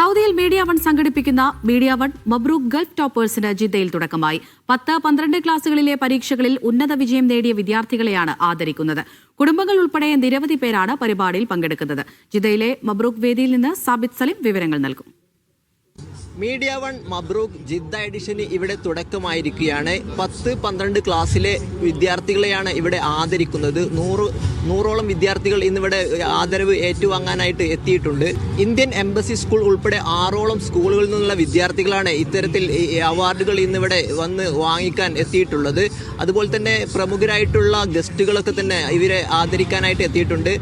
സൗദിയിൽ media one സംഘടിപ്പിക്കുന്ന media one മബ്രൂക്ക് ഗൾഫ് ടോപ്പേഴ്സിന് ജിദ്ദയിൽ തുടക്കമായി. പത്ത് പന്ത്രണ്ട് ക്ലാസുകളിലെ പരീക്ഷകളിൽ ഉന്നത വിജയം നേടിയ വിദ്യാർത്ഥികളെയാണ് ആദരിക്കുന്നത്. കുടുംബങ്ങൾ ഉൾപ്പെടെ നിരവധി പേരാണ് പരിപാടിയിൽ പങ്കെടുക്കുന്നത്. ജിദ്ദയിലെ മബ്രൂക്ക് വേദിയിൽ നിന്ന് സാബിത് സലിം വിവരങ്ങൾ നൽകും. മീഡിയ വൺ മബ്രൂക്ക് ജിദ്ദ എഡിഷന് ഇവിടെ തുടക്കമായിരിക്കുകയാണ്. പത്ത് പന്ത്രണ്ട് ക്ലാസ്സിലെ വിദ്യാർത്ഥികളെയാണ് ഇവിടെ ആദരിക്കുന്നത്. നൂറ് നൂറോളം വിദ്യാർത്ഥികൾ ഇന്നിവിടെ ആദരവ് ഏറ്റുവാങ്ങാനായിട്ട് എത്തിയിട്ടുണ്ട്. ഇന്ത്യൻ എംബസി സ്കൂൾ ഉൾപ്പെടെ ആറോളം സ്കൂളുകളിൽ നിന്നുള്ള വിദ്യാർത്ഥികളാണ് ഇത്തരത്തിൽ അവാർഡുകൾ ഇന്നിവിടെ വന്ന് വാങ്ങിക്കാൻ എത്തിയിട്ടുള്ളത്. അതുപോലെ തന്നെ പ്രമുഖരായിട്ടുള്ള ഗസ്റ്റുകളൊക്കെ തന്നെ ഇവരെ ആദരിക്കാനായിട്ട് എത്തിയിട്ടുണ്ട്.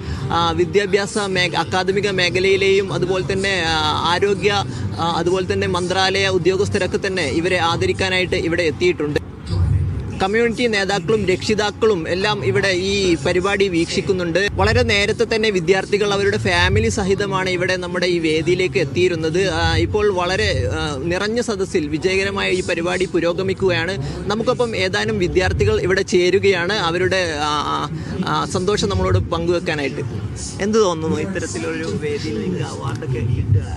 വിദ്യാഭ്യാസ മേ അക്കാദമിക മേഖലയിലെയും അതുപോലെ തന്നെ ആരോഗ്യ അതുപോലെ തന്നെ മന്ത്രാലയ ഉദ്യോഗസ്ഥരൊക്കെ തന്നെ ഇവരെ ആദരിക്കാനായിട്ട് ഇവിടെ എത്തിയിട്ടുണ്ട്. കമ്മ്യൂണിറ്റി നേതാക്കളും രക്ഷിതാക്കളും എല്ലാം ഇവിടെ ഈ പരിപാടി വീക്ഷിക്കുന്നുണ്ട്. വളരെ നേരത്തെ തന്നെ വിദ്യാർത്ഥികൾ അവരുടെ ഫാമിലി സഹിതമാണ് ഇവിടെ നമ്മുടെ ഈ വേദിയിലേക്ക് എത്തിയിരുന്നത്. ഇപ്പോൾ വളരെ നിറഞ്ഞ സദസ്സിൽ വിജയകരമായ ഈ പരിപാടി പുരോഗമിക്കുകയാണ്. നമുക്കൊപ്പം ഏതാനും വിദ്യാർത്ഥികൾ ഇവിടെ ചേരുകയാണ്. അവരുടെ സന്തോഷം നമ്മളോട് പങ്കുവെക്കാനായിട്ട്. എന്ത് തോന്നുന്നു ഇത്തരത്തിലൊരു വേദിയിൽ അവാർഡൊക്കെ കിട്ടുക?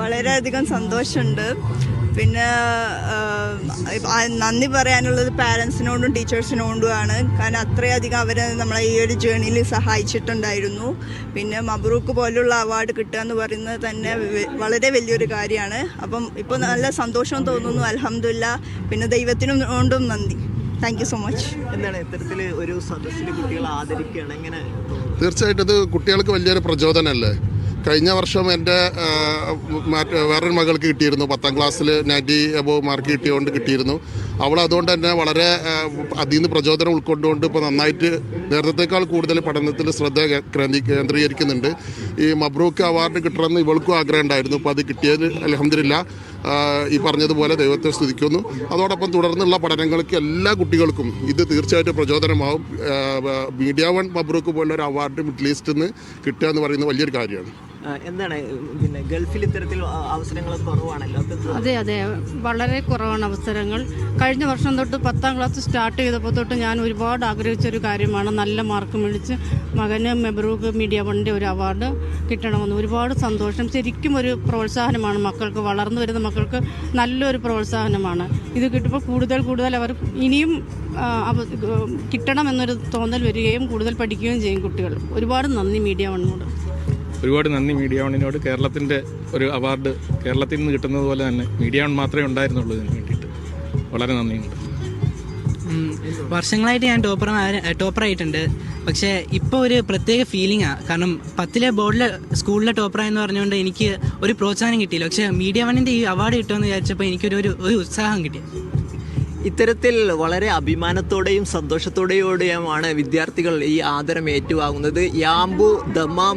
വളരെയധികം സന്തോഷമുണ്ട്. പിന്നെ നന്ദി പറയാനുള്ളത് പാരൻസിനോടും ടീച്ചേഴ്സിനോടുമാണ്. കാരണം അത്രയധികം അവർ നമ്മളെ ഈ ഒരു ജേണിയിൽ സഹായിച്ചിട്ടുണ്ടായിരുന്നു. പിന്നെ മബ്രൂക്ക് പോലുള്ള അവാർഡ് കിട്ടുക എന്ന് പറയുന്നത് തന്നെ വളരെ വലിയൊരു കാര്യമാണ്. അപ്പം ഇപ്പോൾ നല്ല സന്തോഷം തോന്നുന്നു. അലഹമില്ല പിന്നെ ദൈവത്തിനും കൊണ്ടും നന്ദി. താങ്ക് യു സോ മച്ച് എന്താണ് ഇത്തരത്തിൽ ഒരു സദസ്സിൽ കുട്ടികളെ ആദരിക്കുകയാണ്? എങ്ങനെ തീർച്ചയായിട്ടും ഇത് കുട്ടികൾക്ക് വലിയൊരു പ്രചോദനമല്ലേ? കഴിഞ്ഞ വർഷം എന്റെ വേറൊരു മകൾക്ക് കിട്ടിയിരുന്നു. പത്താം ക്ലാസ്സിൽ നയന്റി എബോ മാർക്ക് കിട്ടിയതുകൊണ്ട് കിട്ടിയിരുന്നു. അവൾ അതുകൊണ്ട് തന്നെ വളരെ അതിൽ നിന്ന് പ്രചോദനം ഉൾക്കൊണ്ടുകൊണ്ട് ഇപ്പോൾ നന്നായിട്ട് നേരത്തേക്കാൾ കൂടുതൽ പഠനത്തിൽ ശ്രദ്ധ കേന്ദ്രീകരിക്കുന്നുണ്ട്. ഈ മബ്രൂക്ക് അവാർഡ് കിട്ടണമെന്ന് ഇവൾക്കും ആഗ്രഹം ഉണ്ടായിരുന്നു അപ്പോൾ അത് കിട്ടിയത് അലഹമില്ല ഈ പറഞ്ഞതുപോലെ ദൈവത്തെ സ്തുതിക്കുന്നു. അതോടൊപ്പം തുടർന്നുള്ള പഠനങ്ങൾക്ക് എല്ലാ കുട്ടികൾക്കും ഇത് തീർച്ചയായിട്ടും പ്രചോദനമാവും. മീഡിയ വൺ മബ്രൂക്ക് പോലുള്ള ഒരു അവാർഡ് മിഡിൽ ഈസ്റ്റിൽ നിന്ന് കിട്ടുക എന്ന് പറയുന്നത് വലിയൊരു കാര്യമാണ്. എന്താണ് പിന്നെ ഗൾഫിൽ ഇത്തരത്തിൽ അവസരങ്ങൾ കുറവാണല്ലോ? അതെ അതെ വളരെ കുറവാണ് അവസരങ്ങൾ. കഴിഞ്ഞ വർഷം തൊട്ട് പത്താം ക്ലാസ് സ്റ്റാർട്ട് ചെയ്തപ്പോൾ തൊട്ട് ഞാൻ ഒരുപാട് ആഗ്രഹിച്ച ഒരു കാര്യമാണ്. നല്ല മാർക്ക് മേടിച്ച് മകന് മെബ്രൂക്ക് മീഡിയ വണ്ണിന്റെ ഒരു അവാർഡ് കിട്ടണമെന്ന്. ഒരുപാട് സന്തോഷം. ശരിക്കും ഒരു പ്രോത്സാഹനമാണ് മക്കൾക്ക് വളർന്നു വരുന്ന മക്കൾക്ക് നല്ലൊരു പ്രോത്സാഹനമാണ്. ഇത് കിട്ടുമ്പോൾ കൂടുതൽ കൂടുതൽ അവർ ഇനിയും കിട്ടണമെന്നൊരു തോന്നൽ വരികയും കൂടുതൽ പഠിക്കുകയും ചെയ്യും കുട്ടികൾ. ഒരുപാട് നന്ദി മീഡിയ വണ്ണിനോട് ഒരുപാട് നന്ദി മീഡിയ വണ്ണിനോട്. കേരളത്തിന്റെ ഒരു അവാർഡ് കേരളത്തിൽ നിന്ന് കിട്ടുന്നത് പോലെ തന്നെ മീഡിയ വൺ മാത്രമേ ഉണ്ടായിരുന്നുള്ളൂ ഇതിന് വേണ്ടിയിട്ട്. വളരെ നന്ദിയുണ്ട്. വർഷങ്ങളായിട്ട് ഞാൻ ടോപ്പർ ടോപ്പറായിട്ടുണ്ട് പക്ഷേ ഇപ്പോൾ ഒരു പ്രത്യേക ഫീലിംഗ് ആണ് കാരണം പത്തിലെ ബോർഡിലെ സ്കൂളിലെ ടോപ്പറായെന്ന് പറഞ്ഞുകൊണ്ട് എനിക്ക് ഒരു പ്രോത്സാഹനം കിട്ടിയില്ല. പക്ഷേ മീഡിയ വണ്ണിന്റെ ഈ അവാർഡ് കിട്ടുമെന്ന് വിചാരിച്ചപ്പോൾ എനിക്കൊരു ഒരു ഉത്സാഹം കിട്ടി. ഇത്തരത്തിൽ വളരെ അഭിമാനത്തോടെയും സന്തോഷത്തോടെയോടെയുമാണ് വിദ്യാർത്ഥികൾ ഈ ആദരം ഏറ്റുവാങ്ങുന്നത്. യാംബു ദമാം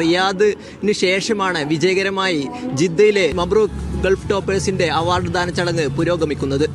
റിയാദിന് ശേഷമാണ് വിജയകരമായി ജിദ്ദയിലെ മബ്രൂക്ക് ഗൾഫ് ടോപ്പേഴ്സിന്റെ അവാർഡ് ദാന ചടങ്ങ് പുരോഗമിക്കുന്നത്.